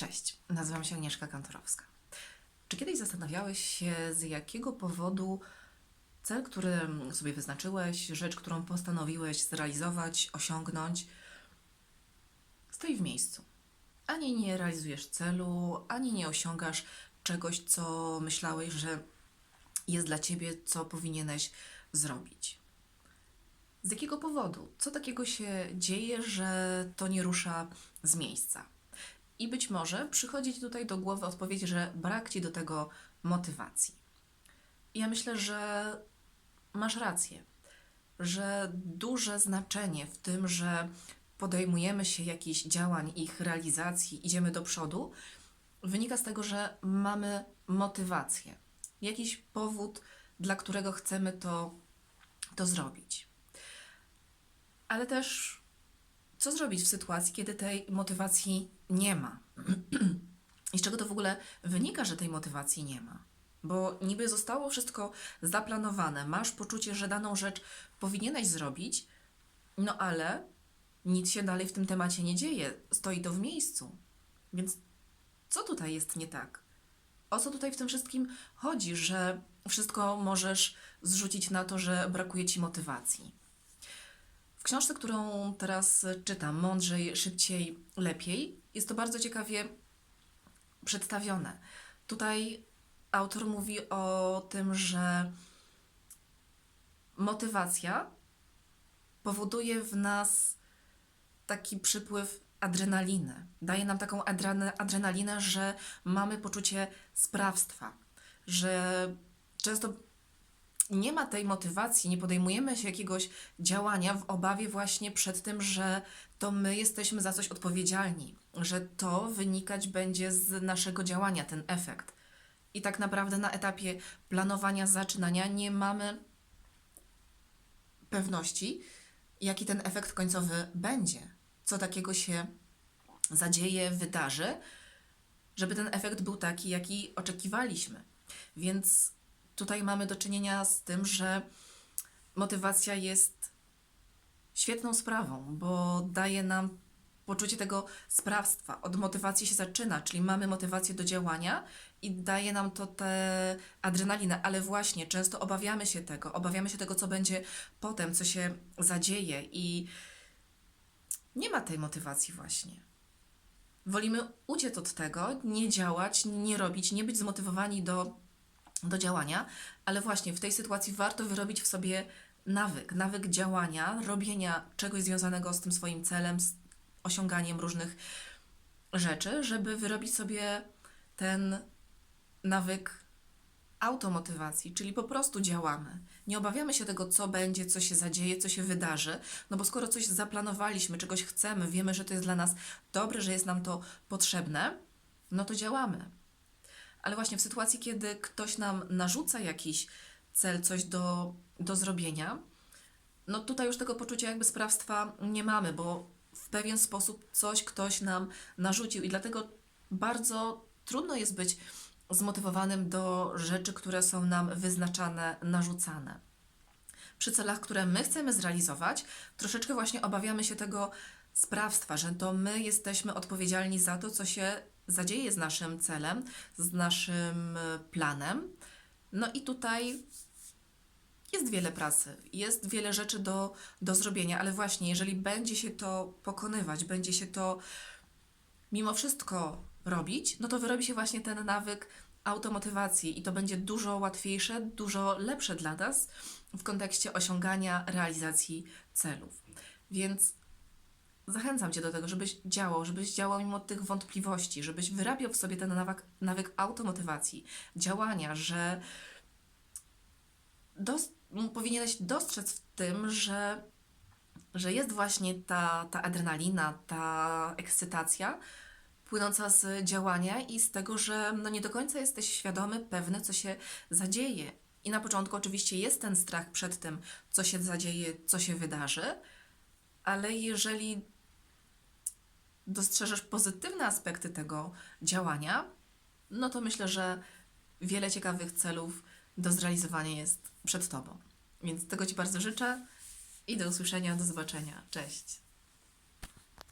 Cześć, nazywam się Agnieszka Kantorowska. Czy kiedyś zastanawiałeś się, z jakiego powodu cel, który sobie wyznaczyłeś, rzecz, którą postanowiłeś zrealizować, osiągnąć, stoi w miejscu? Ani nie realizujesz celu, ani nie osiągasz czegoś, co myślałeś, że jest dla ciebie, co powinieneś zrobić. Z jakiego powodu? Co takiego się dzieje, że to nie rusza z miejsca? I być może przychodzi Ci tutaj do głowy odpowiedź, że brak Ci do tego motywacji. Ja myślę, że masz rację, że duże znaczenie w tym, że podejmujemy się jakichś działań, ich realizacji, idziemy do przodu, wynika z tego, że mamy motywację, jakiś powód, dla którego chcemy to, to zrobić. Ale też co zrobić w sytuacji, kiedy tej motywacji nie ma? I z czego to w ogóle wynika, że tej motywacji nie ma? Bo niby zostało wszystko zaplanowane, masz poczucie, że daną rzecz powinieneś zrobić, no ale nic się dalej w tym temacie nie dzieje, stoi to w miejscu. Więc co tutaj jest nie tak? O co tutaj w tym wszystkim chodzi, że wszystko możesz zrzucić na to, że brakuje ci motywacji? Książce, którą teraz czytam, Mądrzej, Szybciej, Lepiej, jest to bardzo ciekawie przedstawione. Tutaj autor mówi o tym, że motywacja powoduje w nas taki przypływ adrenaliny. Daje nam taką adrena- adrenalinę, że mamy poczucie sprawstwa, że często nie ma tej motywacji, nie podejmujemy się jakiegoś działania w obawie właśnie przed tym, że to my jesteśmy za coś odpowiedzialni, że to wynikać będzie z naszego działania, ten efekt. I tak naprawdę na etapie planowania, zaczynania nie mamy pewności, jaki ten efekt końcowy będzie, co takiego się zadzieje, wydarzy, żeby ten efekt był taki, jaki oczekiwaliśmy. Więc tutaj mamy do czynienia z tym, że motywacja jest świetną sprawą, bo daje nam poczucie tego sprawstwa. Od motywacji się zaczyna, czyli mamy motywację do działania i daje nam to tę adrenalinę, ale właśnie często obawiamy się tego, obawiamy się tego, co będzie potem, co się zadzieje i nie ma tej motywacji właśnie. Wolimy uciec od tego, nie działać, nie robić, nie być zmotywowani do, do działania, ale właśnie w tej sytuacji warto wyrobić w sobie nawyk, nawyk działania, robienia czegoś związanego z tym swoim celem, z osiąganiem różnych rzeczy, żeby wyrobić sobie ten nawyk automotywacji, czyli po prostu działamy. Nie obawiamy się tego, co będzie, co się zadzieje, co się wydarzy, no bo skoro coś zaplanowaliśmy, czegoś chcemy, wiemy, że to jest dla nas dobre, że jest nam to potrzebne, no to działamy. Ale właśnie w sytuacji, kiedy ktoś nam narzuca jakiś cel, coś do, do zrobienia, no tutaj już tego poczucia jakby sprawstwa nie mamy, bo w pewien sposób coś ktoś nam narzucił i dlatego bardzo trudno jest być zmotywowanym do rzeczy, które są nam wyznaczane, narzucane. Przy celach, które my chcemy zrealizować, troszeczkę właśnie obawiamy się tego sprawstwa, że to my jesteśmy odpowiedzialni za to, co się zadzieje z naszym celem, z naszym e, planem. No i tutaj jest wiele pracy, jest wiele rzeczy do, do zrobienia, ale właśnie jeżeli będzie się to pokonywać, będzie się to mimo wszystko robić, no to wyrobi się właśnie ten nawyk automotywacji i to będzie dużo łatwiejsze, dużo lepsze dla nas w kontekście osiągania, realizacji celów. Więc zachęcam Cię do tego, żebyś działał, żebyś działał mimo tych wątpliwości, żebyś wyrabiał w sobie ten nawyk, nawyk automotywacji, działania, że dos- m- powinieneś dostrzec w tym, że, że jest właśnie ta, ta adrenalina, ta ekscytacja płynąca z działania i z tego, że no nie do końca jesteś świadomy, pewny, co się zadzieje. I na początku oczywiście jest ten strach przed tym, co się zadzieje, co się wydarzy, ale jeżeli dostrzeżesz pozytywne aspekty tego działania, no to myślę, że wiele ciekawych celów do zrealizowania jest przed Tobą. Więc tego Ci bardzo życzę i do usłyszenia, do zobaczenia. Cześć.